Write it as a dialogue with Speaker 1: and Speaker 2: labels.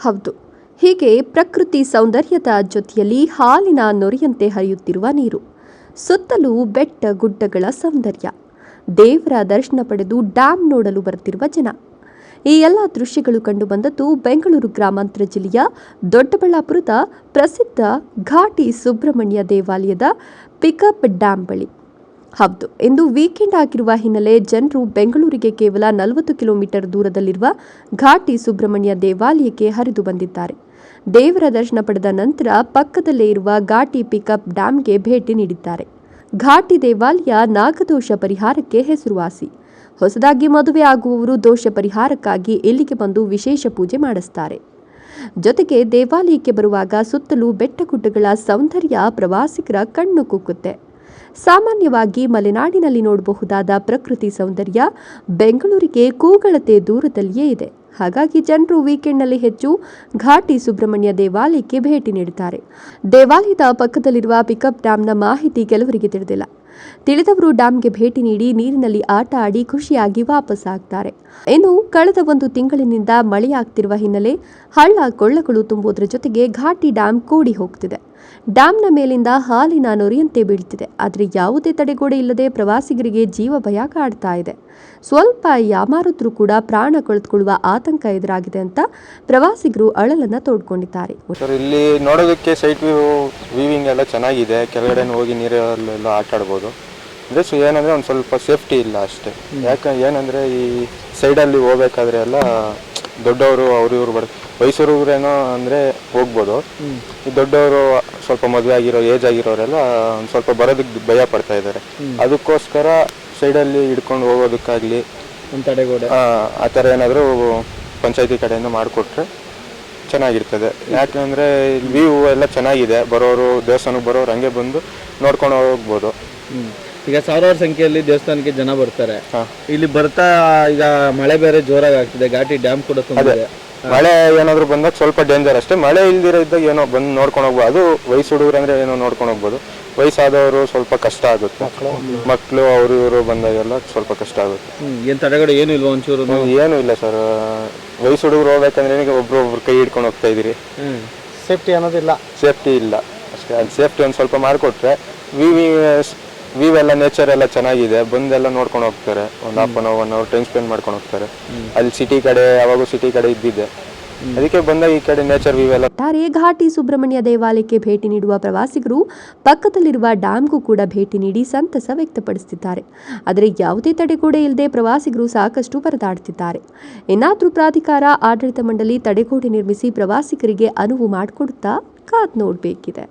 Speaker 1: ಹೌದು. ಹೀಗೆ ಪ್ರಕೃತಿ ಸೌಂದರ್ಯದ ಜೊತೆಯಲ್ಲಿ ಹಾಲಿನ ನೊರೆಯಂತೆ ಹರಿಯುತ್ತಿರುವ ನೀರು, ಸುತ್ತಲೂ ಬೆಟ್ಟ ಗುಡ್ಡಗಳ ಸೌಂದರ್ಯ, ದೇವರ ದರ್ಶನ ಪಡೆದು ಡ್ಯಾಮ್ ನೋಡಲು ಬರುತ್ತಿರುವ ಜನ. ಈ ಎಲ್ಲ ದೃಶ್ಯಗಳು ಕಂಡುಬಂದದ್ದು ಬೆಂಗಳೂರು ಗ್ರಾಮಾಂತರ ಜಿಲ್ಲೆಯ ದೊಡ್ಡಬಳ್ಳಾಪುರದ ಪ್ರಸಿದ್ಧ ಘಾಟಿ ಸುಬ್ರಹ್ಮಣ್ಯ ದೇವಾಲಯದ ಪಿಕಪ್ ಡ್ಯಾಂ ಬಳಿ. ಹೌದು ಇಂದು ವೀಕೆಂಡ್ ಆಗಿರುವ ಹಿನ್ನೆಲೆ ಜನರು ಬೆಂಗಳೂರಿಗೆ ಕೇವಲ ನಲವತ್ತು ಕಿಲೋಮೀಟರ್ ದೂರದಲ್ಲಿರುವ ಘಾಟಿ ಸುಬ್ರಹ್ಮಣ್ಯ ದೇವಾಲಯಕ್ಕೆ ಹರಿದು ಬಂದಿದ್ದಾರೆ. ದೇವರ ದರ್ಶನ ಪಡೆದ ನಂತರ ಪಕ್ಕದಲ್ಲೇ ಇರುವ ಘಾಟಿ ಪಿಕಪ್ ಡ್ಯಾಂಗೆ ಭೇಟಿ ನೀಡಿದ್ದಾರೆ. ಘಾಟಿ ದೇವಾಲಯ ನಾಗದೋಷ ಪರಿಹಾರಕ್ಕೆ ಹೆಸರುವಾಸಿ. ಹೊಸದಾಗಿ ಮದುವೆ ಆಗುವವರು ದೋಷ ಪರಿಹಾರಕ್ಕಾಗಿ ಇಲ್ಲಿಗೆ ಬಂದು ವಿಶೇಷ ಪೂಜೆ ಮಾಡಿಸ್ತಾರೆ. ಜೊತೆಗೆ ದೇವಾಲಯಕ್ಕೆ ಬರುವಾಗ ಸುತ್ತಲೂ ಬೆಟ್ಟಗುಡ್ಡಗಳ ಸೌಂದರ್ಯ ಪ್ರವಾಸಿಗರ ಕಣ್ಣು ಕುಕ್ಕುತ್ತೆ. ಸಾಮಾನ್ಯವಾಗಿ ಮಲೆನಾಡಿನಲ್ಲಿ ನೋಡಬಹುದಾದ ಪ್ರಕೃತಿ ಸೌಂದರ್ಯ ಬೆಂಗಳೂರಿಗೆ ಕೂಗಳತೆ ದೂರದಲ್ಲಿಯೇ ಇದೆ. ಹಾಗಾಗಿ ಜನರು ವೀಕೆಂಡ್ನಲ್ಲಿ ಹೆಚ್ಚು ಘಾಟಿ ಸುಬ್ರಹ್ಮಣ್ಯ ದೇವಾಲಯಕ್ಕೆ ಭೇಟಿ ನೀಡುತ್ತಾರೆ. ದೇವಾಲಯದ ಪಕ್ಕದಲ್ಲಿರುವ ಪಿಕಪ್ ಡ್ಯಾಂನ ಮಾಹಿತಿ ಕೆಲವರಿಗೆ ತಿಳಿದಿಲ್ಲ. ತಿಳಿದವರು ಡ್ಯಾಂಗೆ ಭೇಟಿ ನೀಡಿ ನೀರಿನಲ್ಲಿ ಆಟ ಆಡಿ ಖುಷಿಯಾಗಿ ವಾಪಸ್ ಆಗ್ತಾರೆ. ಇನ್ನು ಕಳೆದ ಒಂದು ತಿಂಗಳಿನಿಂದ ಮಳೆಯಾಗ್ತಿರುವ ಹಿನ್ನೆಲೆ ಹಳ್ಳ ಕೊಳ್ಳಗಳು ತುಂಬುವುದರ ಜೊತೆಗೆ ಘಾಟಿ ಡ್ಯಾಂ ಕೂಡಿ ಹೋಗ್ತಿದೆ. ಡ್ಯಾಂನ ಮೇಲಿಂದ ಹಾಲಿನ ನೊರೆಯಂತೆ ಬೀಳ್ತಿದೆ. ಆದರೆ ಯಾವುದೇ ತಡೆಗೋಡೆ ಇಲ್ಲದೆ ಪ್ರವಾಸಿಗರಿಗೆ ಜೀವ ಭಯ ಕಾಡ್ತಾ ಇದೆ. ಸ್ವಲ್ಪ ಯಾಮಾರಿದ್ರೂ ಕೂಡ ಪ್ರಾಣ ಕಳೆದುಕೊಳ್ಳುವ ಆತಂಕ ಎದುರಾಗಿದೆ ಅಂತ ಪ್ರವಾಸಿಗರು ಅಳಲನ್ನ ತೋಡ್ಕೊಂಡಿದ್ದಾರೆ.
Speaker 2: ಸರ್ ಇಲ್ಲಿ ನೋಡೋದಕ್ಕೆ ಸೈಟ್ ವ್ಯೂ ವೀವಿಂಗ್ ಎಲ್ಲ ಚೆನ್ನಾಗಿದೆ. ಕೆಳಗಡೆ ಹೋಗಿ ನೀರಲ್ಲೆಲ್ಲ ಆಟ ಆಡ್ಬೋದು ಅಂದರೆ ಸೊ ಏನಂದರೆ ಒಂದು ಸ್ವಲ್ಪ ಸೇಫ್ಟಿ ಇಲ್ಲ ಅಷ್ಟೇ. ಯಾಕೆ ಏನಂದರೆ ಈ ಸೈಡಲ್ಲಿ ಹೋಗ್ಬೇಕಾದ್ರೆ ಎಲ್ಲ ದೊಡ್ಡವರು ಅವರು ಇವರು ಬರ್ ವಯಸ್ಸೂರೇನೋ ಅಂದರೆ ಹೋಗ್ಬೋದು. ಈ ದೊಡ್ಡವರು ಸ್ವಲ್ಪ ಮದುವೆ ಆಗಿರೋ ಏಜ್ ಆಗಿರೋರೆಲ್ಲ ಒಂದು ಸ್ವಲ್ಪ ಬರೋದಕ್ಕೆ ಭಯ ಪಡ್ತಾ ಇದ್ದಾರೆ. ಅದಕ್ಕೋಸ್ಕರ ಸೈಡಲ್ಲಿ ಹಿಡ್ಕೊಂಡು ಹೋಗೋದಕ್ಕಾಗಲಿ
Speaker 3: ತಡೆಗೋಡೆ.
Speaker 2: ಆ ಥರ ಏನಾದರೂ ಪಂಚಾಯತಿ ಕಡೆಯಿಂದ ಮಾಡಿಕೊಟ್ರೆ ಚೆನ್ನಾಗಿರ್ತದೆ. ಯಾಕಂದರೆ ವ್ಯೂ ಎಲ್ಲ ಚೆನ್ನಾಗಿದೆ. ಬರೋರು ದೇವಸ್ಥಾನಕ್ಕೆ ಬರೋರು ಹಂಗೆ ಬಂದು ನೋಡ್ಕೊಂಡು ಹೋಗ್ಬೋದು.
Speaker 3: ಈಗ ಸಾವಿರಾರು ಸಂಖ್ಯೆಯಲ್ಲಿ ದೇವಸ್ಥಾನಕ್ಕೆ ಜನ ಬರ್ತಾರೆ. ಇಲ್ಲಿ ಬರ್ತಾ ಈಗ ಮಳೆ ಬೇರೆ ಜೋರಾಗಿ ಆಗ್ತಿದೆ. ಘಾಟಿ ಡ್ಯಾಮ್ ಕೂಡ ತುಂಬಿದೆ.
Speaker 2: ಮಳೆ ಏನಾದರೂ ಬಂದಾಗ ಸ್ವಲ್ಪ ಡೇಂಜರ್ ಅಷ್ಟೇ. ಮಳೆ ಇಲ್ದಿರೋ ಇದ್ದಾಗ ಏನೋ ಬಂದು ನೋಡ್ಕೊಂಡು ಹೋಗ್ಬೋದು. ಅದು ವಯಸ್ಸು ಹುಡುಗರು ಅಂದ್ರೆ ಏನೋ ನೋಡ್ಕೊಂಡು ಹೋಗ್ಬೋದು. ವಯಸ್ಸಾದವರು ಸ್ವಲ್ಪ ಕಷ್ಟ ಆಗುತ್ತೆ. ಮಕ್ಕಳು ಅವರು ಇವರು ಬಂದಾಗೆಲ್ಲ ಸ್ವಲ್ಪ ಕಷ್ಟ ಆಗುತ್ತೆ.
Speaker 3: ಏನು ತಡೆಗಡೆ ಏನು ಇಲ್ವಾ ಒಂಚೂರು?
Speaker 2: ಏನೂ ಇಲ್ಲ ಸರ್. ವಯಸ್ಸು ಹುಡುಗರು ಹೋಗ್ಬೇಕಂದ್ರೆ ಏನಿಗೆ ಒಬ್ರು ಒಬ್ರು ಕೈ ಹಿಡ್ಕೊಂಡು ಹೋಗ್ತಾ
Speaker 3: ಇದ್ದೀರಿ.
Speaker 2: ಸೇಫ್ಟಿ ಅನ್ನೋದಿಲ್ಲ. ಸೇಫ್ಟಿ ಇಲ್ಲ. ಅಷ್ಟೇ. ಅದು ಸೇಫ್ಟಿ ಒಂದು ಸ್ವಲ್ಪ ಮಾಡಿಕೊಟ್ರೆ ವಿ ವಿ ವ್ಯೂ ಎಲ್ಲ ನೇಚರ್ ಎಲ್ಲ ಚೆನ್ನಾಗಿದೆ. ಬಂದೆಲ್ಲ ನೋಡ್ಕೊಂಡು ಹೋಗ್ತಾರೆ. ಒಂದು half an hour one hour time spend ಮಾಡ್ಕೊಂಡು ಹೋಗ್ತಾರೆ. ಅಲ್ಲಿ ಸಿಟಿ ಕಡೆ ಯಾವಾಗೂ ಸಿಟಿ ಕಡೆ ಇದ್ದಿದ್ದೆ. ಅದಕ್ಕೆ ಬಂದಾಗ ಈ ಕಡೆ ನೇಚರ್ ವ್ಯೂ ಎಲ್ಲ
Speaker 1: ಒಟ್ಟಾರೆ ಘಾಟಿ ಸುಬ್ರಹ್ಮಣ್ಯ ದೇವಾಲಯಕ್ಕೆ ಭೇಟಿ ನೀಡುವ ಪ್ರವಾಸಿಗರು ಪಕ್ಕದಲ್ಲಿರುವ ಡ್ಯಾಮ್ಗೂ ಕೂಡ ಭೇಟಿ ನೀಡಿ ಸಂತಸ ವ್ಯಕ್ತಪಡಿಸುತ್ತಿದ್ದಾರೆ. ಆದರೆ ಯಾವುದೇ ತಡೆಗೋಡೆ ಇಲ್ಲದೆ ಪ್ರವಾಸಿಗರು ಸಾಕಷ್ಟು ಪರದಾಡುತ್ತಿದ್ದಾರೆ. ಏನಾದರೂ ಪ್ರಾಧಿಕಾರ ಆಡಳಿತ ಮಂಡಳಿ ತಡೆಗೋಡೆ ನಿರ್ಮಿಸಿ ಪ್ರವಾಸಿಗರಿಗೆ ಅನುವು ಮಾಡಿಕೊಡುತ್ತಾ ಕಾದ್ ನೋಡಬೇಕಿದೆ.